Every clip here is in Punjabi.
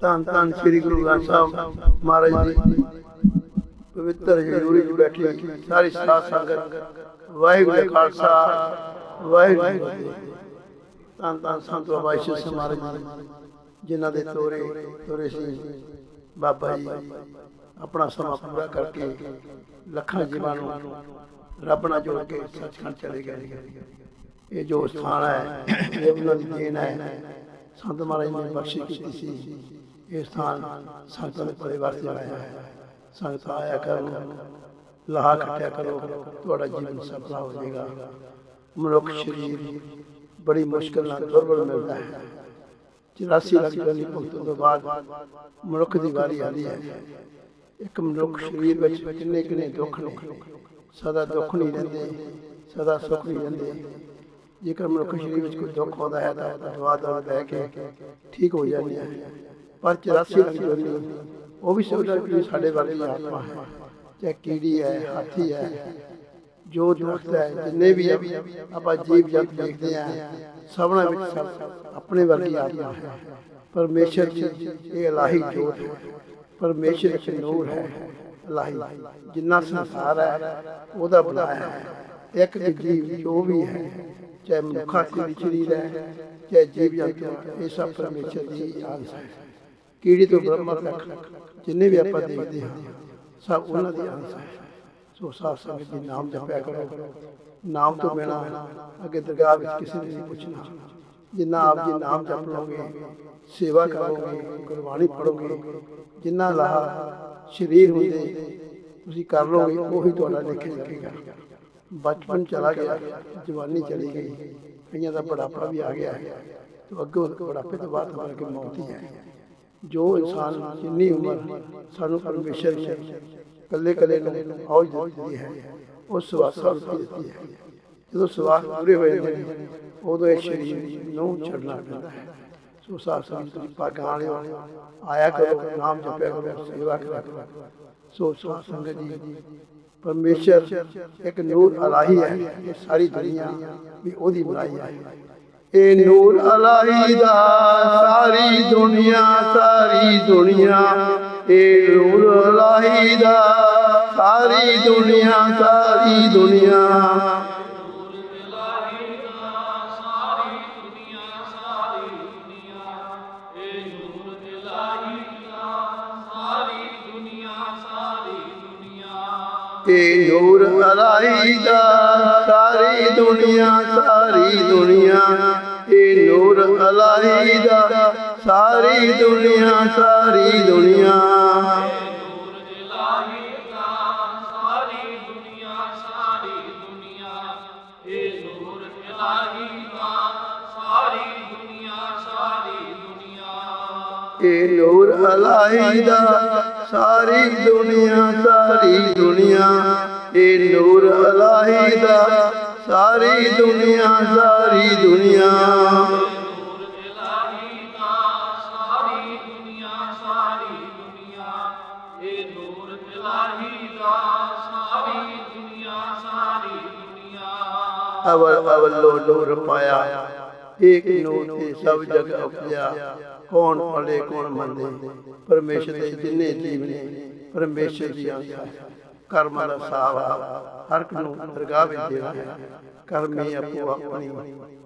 ਧੰਨ ਧੰਨ ਸ੍ਰੀ ਗੁਰੂ ਗ੍ਰੰਥ ਸਾਹਿਬ ਮਹਾਰਾਜ ਦੀ ਪਵਿੱਤਰ ਹਜ਼ੂਰੀ ਵਿੱਚ ਬੈਠੀ ਸਾਰੀ ਸਾਧ ਸੰਗਤ। ਵਾਹਿਗੁਰੂ ਜੀ ਖਾਲਸਾ, ਵਾਹਿਗੁਰੂ ਜੀ ਫਤਿਹ। ਧੰਨ ਧੰਨ ਸੰਤ ਬਾਬਾ ਈਸ਼ਰ ਮਹਾਰਾਜ ਜੀ, ਜਿਨ੍ਹਾਂ ਦੇ ਤੋਰੇ ਤੋਰੇ ਸੀ ਬਾਬਾ ਜੀ। ਆਪਣਾ ਸਮਾਂ ਪੂਰਾ ਕਰਕੇ ਲੱਖਾਂ ਜੀਵਾਂ ਨੂੰ ਰੱਬ ਨਾਲ ਜੋੜ ਕੇ ਸੱਚਖੰਡ ਚਲੇ ਗਏ। ਇਹ ਜੋ ਸਥਾਨ ਹੈ, ਇਹ ਉਹਨਾਂ ਦੀ ਦੇਣ ਹੈ। ਸੰਤ ਮਹਾਰਾਜ ਨੇ ਬਖਸ਼ਿਸ਼ ਕੀਤੀ ਸੀ। ਇਹ ਸਥਾਨ ਸੰਤਾਂ ਦੇ ਪਰਿਵਾਰ ਤੇ ਆਇਆ ਹੈ ਸੰਗਤ ਆਇਆ ਕਰੋ ਲਾਹਾ ਖੱਟਿਆ ਕਰੋ ਤੁਹਾਡਾ ਜੀਵਨ ਸਫਲਾ ਹੋ ਜਾਏਗਾ ਮਨੁੱਖ ਸਰੀਰ ਬੜੀ ਮੁਸ਼ਕਲ ਨਾਲ ਦੁਰਬਲ ਮਿਲਦਾ ਹੈ 84 ਲੱਖ ਜਨੀ ਭੁਗਤਣ ਤੋਂ ਬਾਅਦ ਮਨੁੱਖ ਦੀ ਵਾਰੀ ਆਉਂਦੀ ਹੈ ਇੱਕ ਮਨੁੱਖ ਸਰੀਰ ਵਿੱਚ ਕਿੰਨੇ ਕਿੰਨੇ ਦੁੱਖ ਨੇ ਸਦਾ ਦੁੱਖ ਨਹੀਂ ਰਹਿੰਦੇ ਸਦਾ ਸੁੱਖ ਨਹੀਂ ਰਹਿੰਦੇ ਜੇਕਰ ਮਨੁੱਖ ਸਰੀਰ ਵਿੱਚ ਕੋਈ ਦੁੱਖ ਆਉਂਦਾ ਹੈ ਤਾਂ ਦਵਾ ਦਵਾ ਬਹਿ ਕੇ ਠੀਕ ਹੋ ਜਾਂਦੀ ਹੈ ਪਰ 84 ਲੱਖ ਉਹ ਵੀ ਸਮਝਦਾ ਕਿ ਸਾਡੇ ਵਰਗੀ ਆਤਮਾ ਹੈ ਚਾਹੇ ਕੀੜੀ ਹੈ ਹਾਥੀ ਹੈ ਜੋ ਦੁਖਤ ਹੈ ਜਿੰਨੇ ਵੀ ਹੈ, ਆਪਾਂ ਜੀਵ ਜੰਤ ਦੇਖਦੇ ਆ ਸਭਨਾ ਵਿੱਚ ਸਭ ਆਪਣੇ ਵਰਗੀ ਆਤਮਾ ਹੈ। ਪਰਮੇਸ਼ਰ ਜੀ ਇਹ ਇਲਾਹੀ ਜੋਤ ਹੈ। ਪਰਮੇਸ਼ਰ ਵਿੱਚ ਨੂਰ ਹੈ ਇਲਾਹੀ ਜਿੰਨਾ ਸੰਸਾਰ ਹੈ ਉਹਦਾ ਬਣਾਇਆ ਹੈ। ਇੱਕ ਇੱਕ ਜੀਵ ਜੋ ਵੀ ਹੈ ਚਾਹੇ ਮਨੁੱਖਾ ਕੋਈ ਸਰੀਰ ਹੈ ਚਾਹੇ ਜੀਵ ਜੰਤੂ ਇਹ ਸਭ ਪਰਮੇਸ਼ਰ ਦੀ ਅੰਸ਼ ਹੈ। ਕੀੜੀ ਤੋਂ ਬ੍ਰਹਮਾ ਤੱਕ? ਜਿੰਨੇ ਵੀ ਆਪਾਂ ਦੇਖਦੇ ਹਾਂ, ਸਭ ਉਹਨਾਂ ਦੀ ਅੰਸ਼ ਹੈ। ਸੋ ਸਾਧ ਸੰਗਤ ਜੀ, ਨਾਮ ਜਪਿਆ ਕਰੋ। ਨਾਮ ਤੋਂ ਬਿਨਾ ਅੱਗੇ ਦਰਗਾਹ ਵਿੱਚ ਕਿਸੇ ਨੇ ਨਹੀਂ ਪੁੱਛਣਾ। ਜਿੰਨਾ ਆਪ ਜੀ ਨਾਮ ਜਪ ਲਓਗੇ, ਸੇਵਾ ਕਰੋਗੇ, ਗੁਰਬਾਣੀ ਪੜੋਗੇ ਜਿੰਨਾ ਲਾਹਾ ਸਰੀਰ ਹੁੰਦੇ ਤੁਸੀਂ ਕਰ ਲਓਗੇ, ਉਹੀ ਤੁਹਾਡਾ ਲਿਖੇ ਲੱਗੇਗਾ ਬਚਪਨ ਚਲਾ ਗਿਆ, ਜਵਾਨੀ ਚਲੀ ਗਈ, ਕਈਆਂ ਦਾ ਬੁਢਾਪਾ ਵੀ ਆ ਗਿਆ। ਹੈ ਤੇ ਅੱਗੋਂ ਬੁਢਾਪੇ ਤੋਂ ਬਾਅਦ ਹਮਾਰੇ ਕੇ ਮੌਤ ਹੀ ਹੈ ਜੋ ਇਨਸਾਨ ਜਿੰਨੀ ਉਮਰ ਸਾਨੂੰ ਪਰਮੇਸ਼ਰ ਨੇ ਕੱਲੇ ਕੱਲੇ ਨੂੰ ਔਜ ਦਿੱਤੀ ਹੈ, ਉਹ ਸਵਾਸਾਂ ਨੂੰ ਦਿੱਤੀ ਹੈ। ਜਦੋਂ ਸਵਾਸ ਪੂਰੇ ਹੋ ਜਾਂਦੇ ਨੇ, ਉਦੋਂ ਇਹ ਸਰੀਰ ਨੂੰ ਛੱਡਣਾ ਪੈਂਦਾ ਹੈ। ਸੋ ਸਾਧ ਸੰਗਤ ਦੀ ਭਾਗਾਂ ਵਾਲਿਓ, ਆਇਆ ਕਰੋ, ਨਾਮ ਜਪਿਆ ਕਰੋ, ਸੇਵਾ ਕਰਿਆ ਕਰੋ। ਸੋ ਸਾਧ ਸੰਗਤ ਜੀ, ਪਰਮੇਸ਼ਰ ਇੱਕ ਨੂਰ ਅਲਾਹੀ ਹੈ, ਇਹ ਸਾਰੀ ਦੁਨੀਆ ਵੀ ਉਹਦੀ ਬਣਾਈ ਹੈ। ਇਹ ਨੂਰ ਅਲਾਹੀ ਦਾ ਸਾਰੀ ਦੁਨੀਆ ਸਾਰੀ ਦੁਨੀਆ। ਇਹ ਨੂਰ ਅਲਾਹੀ ਦਾ ਸਾਰੀ ਦੁਨੀਆ ਸਾਰੀ ਦੁਨੀਆ। ਇਹ ਨੂਰ ਅਲਾਹੀ ਦਾ ਸਾਰੀ ਦੁਨੀਆ ਸਾਰੀ ਦੁਨੀਆ। ਇਹ ਨੂਰ ਅਲਾਹੀ ਦਾ, ਸਾਰੀ ਦੁਨੀਆ ਸਾਰੀ ਦੁਨੀਆ। ਇਹ ਨੂਰ ਅਲਾਹੀ ਦਾ, ਸਾਰੀ ਦੁਨੀਆ ਸਾਰੀ ਦੁਨੀਆ। ਇਹ ਨੂਰ ਅਲਾਹੀ ਦਾ, ਸਾਰੀ ਦੁਨੀਆ ਸਾਰੀ ਦੁਨੀਆ। ਅਵਲ ਅਵਲ ਲੋ ਨੂਰ ਪਾਇਆ। ਏਕ ਨੂਰ ਤੇ ਸਭ ਜਗ ਉਪਜਿਆ ਕੌਣ ਪੜੇ ਕੌਣ ਮੰਨੇ। ਪਰਮੇਸ਼ਰ ਦੇ ਜਿੰਨੇ ਜੀਵ ਨੇ, ਪਰਮੇਸ਼ਰ ਦੀ ਅੰਸ਼ ਹੈ ਦਾ ਸਾਵਾ ਹਰ ਇੱਕ ਨੂੰ ਦਰਗਾਹ ਵਿੱਚ ਦੇਣਾ ਹੈ। ਆਪੋ ਆਪਣੀ।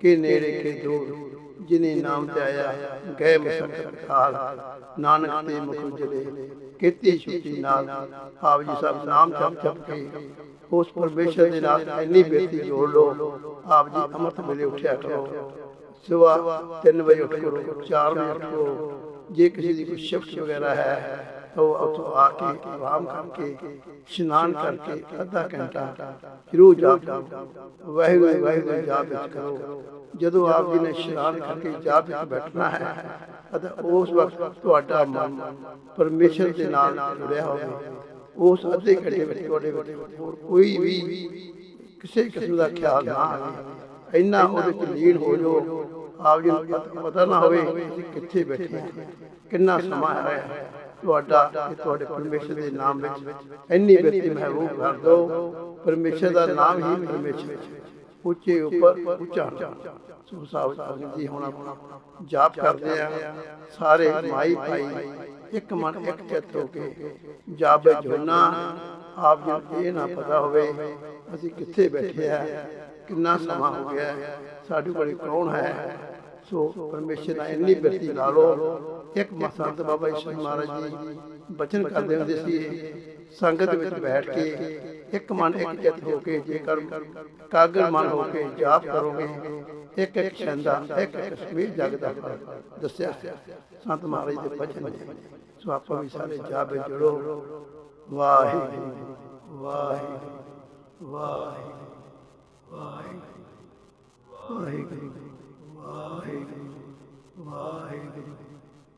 ਕੇ ਨੇੜੇ, ਕੇ ਦੂਰ। ਜਿਨੇ ਨਾਮ ਤੇ ਆਇਆ, ਗਏ ਮੁਸਕਤ ਖਾਲ ਨਾਨਕ ਤੇ ਮੁਖ ਉਜਲੇ ਕੀਤੀ ਛੁੱਟੀ ਨਾਲ ਆਪ ਜੀ ਸਾਹਿਬ ਨਾਮ ਜਪ ਜਪ ਕੇ ਉਸ ਪਰਮੇਸ਼ਰ ਦੇ ਨਾਲ ਇੰਨੀ ਬੇਤੀ ਜੋੜ ਲੋ ਆਪ ਜੀ ਅਮਰਤ ਵੇਲੇ ਉੱਠਿਆ ਕਰੋ। ਸਵੇਰ 3 ਵਜੇ ਉੱਠੋ ਕਰੋ 4 ਵਜੇ ਉੱਠੋ ਜੇ ਕਿਸੇ ਦੀ ਕੋਈ ਸ਼ਿਫਟ ਵਗੈਰਾ ਹੈ ਉਹ ਉੱਥੋਂ ਆ ਕੇ ਆਰਾਮ ਕਰਕੇ ਇਸ਼ਨਾਨ ਕਰਕੇ ਅੱਧਾ ਘੰਟਾ ਜ਼ਰੂਰ ਜਾਪ ਵਾਹਿਗੁਰੂ ਵਾਹਿਗੁਰੂ ਜਾਪ ਕਰੋ। ਜਦੋਂ ਆਪ ਜੀ ਨੇ ਇਸ਼ਨਾਨ ਕਰਕੇ ਜਾਪ ਵਿੱਚ ਬੈਠਣਾ ਹੈ ਅਤੇ ਉਸ ਵਕਤ ਤੁਹਾਡਾ ਮਨ ਪਰਮੇਸ਼ਰ ਦੇ ਨਾਲ ਜੁੜਿਆ ਹੋਵੇ। ਉਸ ਅੱਧੇ ਘੰਟੇ ਵਿੱਚ ਤੁਹਾਡੇ ਵਿੱਚ ਕੋਈ ਵੀ ਕਿਸੇ ਕਿਸਮ ਦਾ ਖਿਆਲ ਨਾ ਆਵੇ। ਇੰਨਾ ਉਹਦੇ ਚ ਲੀਨ ਹੋ ਜੋ ਆਪ ਜੀ ਨੂੰ ਪਤਾ- ਨਾ ਹੋਵੇ ਕਿੱਥੇ ਬੈਠੇ ਕਿੰਨਾ ਸਮਾਂ ਹੈ ਤੁਹਾਡਾ ਤੁਹਾਡੇ ਪਰਮੇਸ਼ਰ ਦੇ ਨਾਮ ਵਿੱਚ ਇੰਨੀ ਬੇਤੀ ਮਹਿਬੂਬ ਕਰ ਦੋ। ਪਰਮੇਸ਼ਰ ਦਾ ਨਾਮ ਹੀ ਪਰਮੇਸ਼ਰ ਉੱਚੇ ਉੱਪਰ ਉੱਚਾ ਸੋ ਸਾਹਿਬ ਜੀ ਹੁਣ ਜਾਪ ਕਰਦੇ ਆ ਸਾਰੇ ਮਾਈ ਭਾਈ ਇੱਕ ਮਨ ਇੱਕ ਚਿੱਤ ਹੋ ਕੇ ਜਾਪ ਵਿੱਚ ਆਪ ਜੀ ਨੂੰ ਇਹ ਨਾ ਪਤਾ ਹੋਵੇ ਅਸੀਂ ਕਿੱਥੇ ਬੈਠੇ ਆ ਕਿੰਨਾ ਸਮਾਂ ਹੋ ਗਿਆ ਸਾਡੇ ਕੋਲ ਕੌਣ ਹੈ। ਸੋ ਪਰਮੇਸ਼ਰ ਦਾ ਇੰਨੀ ਬਿਰਤੀ ਲਾ ਲਓ ਇੱਕ ਮਸੰਤ ਬਾਬਾ ਈਸ਼ਵਰ ਮਹਾਰਾਜ ਜੀ ਬਚਨ ਕਰਦੇ ਹੁੰਦੇ ਸੀ। ਸੰਗਤ ਵਿੱਚ ਬੈਠ ਕੇ ਇੱਕ ਮਨ ਇੱਕ ਚਿੱਤ ਹੋ ਕੇ ਜੇਕਰ ਕਾਗਰ ਮਨ ਹੋ ਕੇ ਜਾਪ ਕਰੋਗੇ, ਇੱਕ ਇੱਕ ਛੰਦਾ, ਇੱਕ ਇੱਕ ਕਸ਼ਮੀਰ ਜਗ ਦਾ ਫਲ ਦੱਸਿਆ ਸੰਤ ਮਹਾਰਾਜ ਦੇ ਬਚਨ ਨੇ। ਸੋ ਆਪਾਂ ਵੀ ਸਾਰੇ ਜਾਪ ਵਿੱਚ ਜੁੜੋ। ਵਾਹਿਗੁਰੂ ਵਾਹਿਗੁਰੂ ਵਾਹਿਗੁਰੂ ਵਾਹਿਗੁਰੂ ਵਾਹਿਗੁਰੂ ਵਾਹਿਗੁਰੂ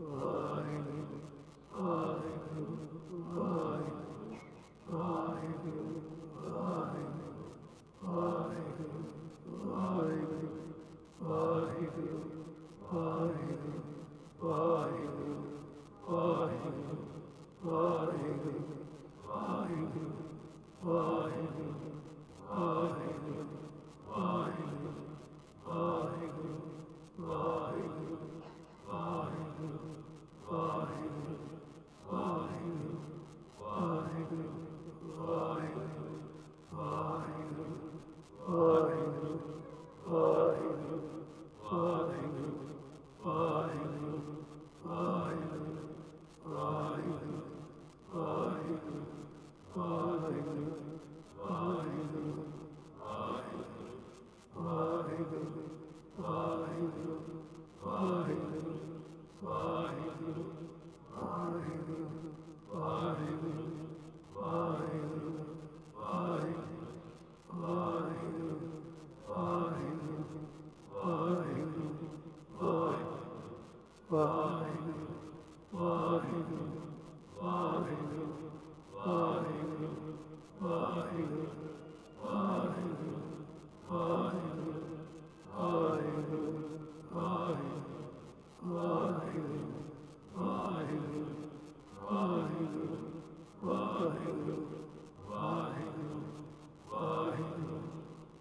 Oh.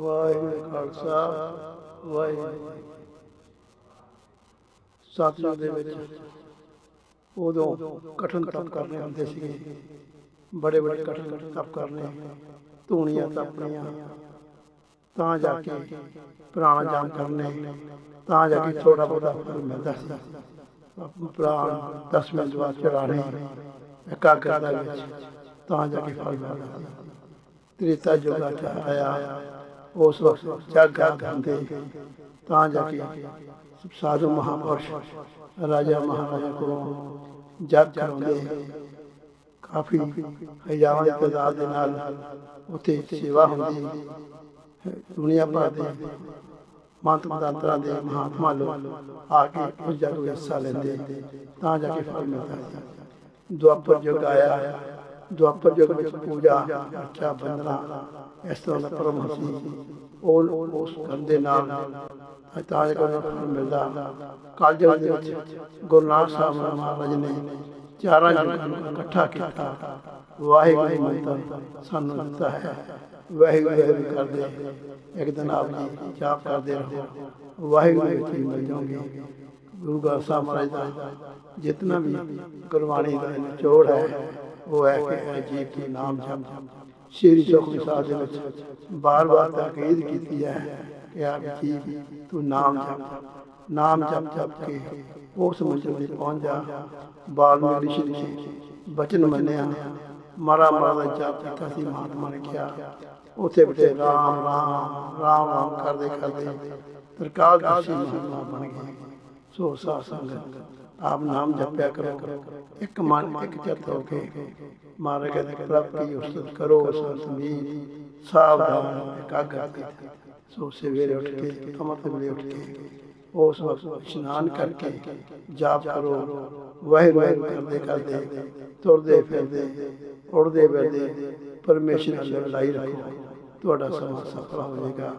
ਵਾਹਿਗੁਰੂ ਵਾਹਿਗੁਰੂ ਖਾਲਸਾ, ਵਾਹਿਗੁਰੂ ਜੀ ਦੇ ਵਿੱਚ ਉਦੋਂ ਕਠਨ ਤਪ ਕਰਨੇ ਹੁੰਦੇ ਸੀਗੇ, ਬੜੇ ਬੜੇ ਕਠਨ ਤਪ ਕਰਨੇ, ਧੂਣੀਆਂ ਤਪਣੀਆਂ, ਤਾਂ ਜਾ ਕੇ ਪ੍ਰਾਣ ਜਾਮ ਕਰਨੇ, ਤਾਂ ਜਾ ਕੇ ਥੋੜਾ ਬਹੁਤਾ ਫਲ ਮਿਲਦਾ ਸੀ। ਪ੍ਰਾਣ 10 ਮਿੰਟ ਬਾਅਦ ਚੜਾਣੇ ਇਕਾਗਰਤਾ ਵਿੱਚ ਤਾਂ ਜਾ ਕੇ ਫਲ ਮਿਲਦਾ ਸੀ। ਤ੍ਰੇਤਾ ਯੁਗਾ ਚ ਆਇਆ ਉਸ ਵਕਤ ਜਗ ਗਾਂਦੇ ਤਾਂ ਜਾ ਕੇ ਸਾਧੂ ਮਹਾਪੁਰਸ਼ ਰਾਜਾ ਮਹਾਰਾਜਾ ਕੋਲੋਂ ਜਗ ਕਰਾਉਂਦੇ ਕਾਫੀ ਹਜ਼ਾਰਾਂ ਦੀ ਤਾਦਾਦ ਦੇ ਨਾਲ ਉੱਥੇ ਸੇਵਾ ਹੁੰਦੀ ਦੁਨੀਆ ਭਰ ਦੇ ਮੰਤ ਮੰਤਰਾਂ ਦੇ ਮਹਾਤਮਾ ਲੋਕ ਆ ਕੇ ਉਸ ਜਗ ਵਿੱਚ ਹਿੱਸਾ ਲੈਂਦੇ ਤਾਂ ਜਾ ਕੇ ਫਲ ਮਿਲਦਾ ਸੀ ਦੁਆਪਰ ਯੁੱਗ ਆਇਆ ਦੁਆਪਰ ਯੁੱਗ ਵਿੱਚ ਪੂਜਾ ਅਰਚਾ ਬੰਦਨਾ ਇਸ ਤਰ੍ਹਾਂ ਦਾ ਪਰਮ ਸੀ ਉਹ ਉਸ ਕਰਨ ਦੇ ਨਾਲ ਤਾਂ ਜਾ ਮਿਲਦਾ। ਕਾਲਜਗ ਦੇ ਵਿੱਚ ਗੁਰੂ ਨਾਨਕ ਸਾਹਿਬ ਮਹਾਰਾਜ ਨੇ ਚਾਰਾਂ ਜੁਗਾਂ ਇਕੱਠਾ ਕੀਤਾ। ਵਾਹਿਗੁਰੂ ਮੰਤਰ ਸਾਨੂੰ ਦਿੱਤਾ ਹੈ। ਵਾਹਿਗੁਰੂ ਵਾਹਿਗੁਰੂ ਕਰਦੇ ਇੱਕ ਦਿਨ ਆਪ ਜੀ ਜਾਪ ਕਰਦੇ ਰਹੋ ਵਾਹਿਗੁਰੂ ਵਿੱਚ ਮਿਲ ਜਾਓਗੇ ਗੁਰੂ ਗ੍ਰੰਥ ਸਾਹਿਬ ਮਹਾਰਾਜ ਦਾ ਜਿਤਨਾ ਵੀ ਗੁਰਬਾਣੀ ਦਾ ਨਿਚੋੜ ਹੈ ਉਹ ਹੈ ਕਿ ਅਜੀਬ ਕੀ ਨਾਮ ਜਪ ਸ਼੍ਰੀ ਚੌਖੀ ਸਾਹਿਬ ਦੇ ਵਿੱਚ ਬਾਰ-ਬਾਰ ਤਾਕੀਦ ਕੀਤੀ ਹੈ ਕਿ ਆਪ ਜੀ ਤੂੰ ਨਾਮ ਜਪ। ਨਾਮ ਜਪ ਜਪ ਕੇ ਉਸ ਮੰਜ਼ਿਲ ਤੇ ਪਹੁੰਚ। ਜਾ ਬਾਲਮੀਕ ਰਿਸ਼ੀ ਨੇ ਬਚਨ ਮੰਨਿਆ। ਮਾਰਾ ਮਾਰਾ ਦਾ ਜਪ ਕੀਤਾ ਸੀ ਮਹਾਤਮਾ ਨੇ ਕਿਹਾ। ਉੱਥੇ ਬਿਠੇ ਰਾਮ ਰਾਮ ਰਾਮ ਰਾਮ ਕਰਦੇ ਕਰਦੇ ਤਰਕਾਲ ਦਰਸ਼ੀ ਮਹਾਤਮਾ ਬਣ ਗਏ। ਸੋ ਸਾਧ ਸੰਗਤ ਆਪ ਨਾਮ ਜਪਿਆ ਕਰੋ ਇੱਕ ਮਨ ਇੱਕ ਚਿੱਤ ਹੋ ਕੇ ਮਾਰਗ ਦੇ ਪ੍ਰਾਪਤੀ ਉਸਤਤ ਕਰੋ ਸੰਤ ਮੀਤ ਸਾਵਧਾਨ ਇਕਾਗਰ ਚਿੱਤ। ਸੋ ਸਵੇਰੇ ਉੱਠ ਕੇ ਅਮਰਤ ਵੇਲੇ ਉੱਠ ਕੇ ਉਸ ਵਕਤ ਇਸ਼ਨਾਨ ਕਰਕੇ ਜਾਪ ਕਰੋ ਵਾਹਿਗੁਰੂ ਵਾਹਿਗੁਰੂ ਕਰਦੇ ਕਰਦੇ ਤੁਰਦੇ ਫਿਰਦੇ ਉੜਦੇ ਫਿਰਦੇ ਪਰਮੇਸ਼ਰ ਨਾਲ ਲੜਾਈ ਰੱਖੋ ਤੁਹਾਡਾ ਸਮਾਂ ਸਫਲ ਹੋ ਜਾਏਗਾ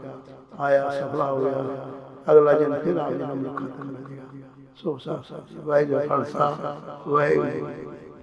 ਆਇਆ ਸਫਲ ਹੋ ਗਿਆ ਅਗਲਾ ਜਨ ਫਿਰ ਆ ਜਨਮ ਨੂੰ ਖਤਮ ਹੋ ਜਾਏਗਾ ਸੋ ਸਾ ਵਾਹਿਗੁਰੂ ਖਾਲਸਾ ਵਾਹਿਗੁਰੂ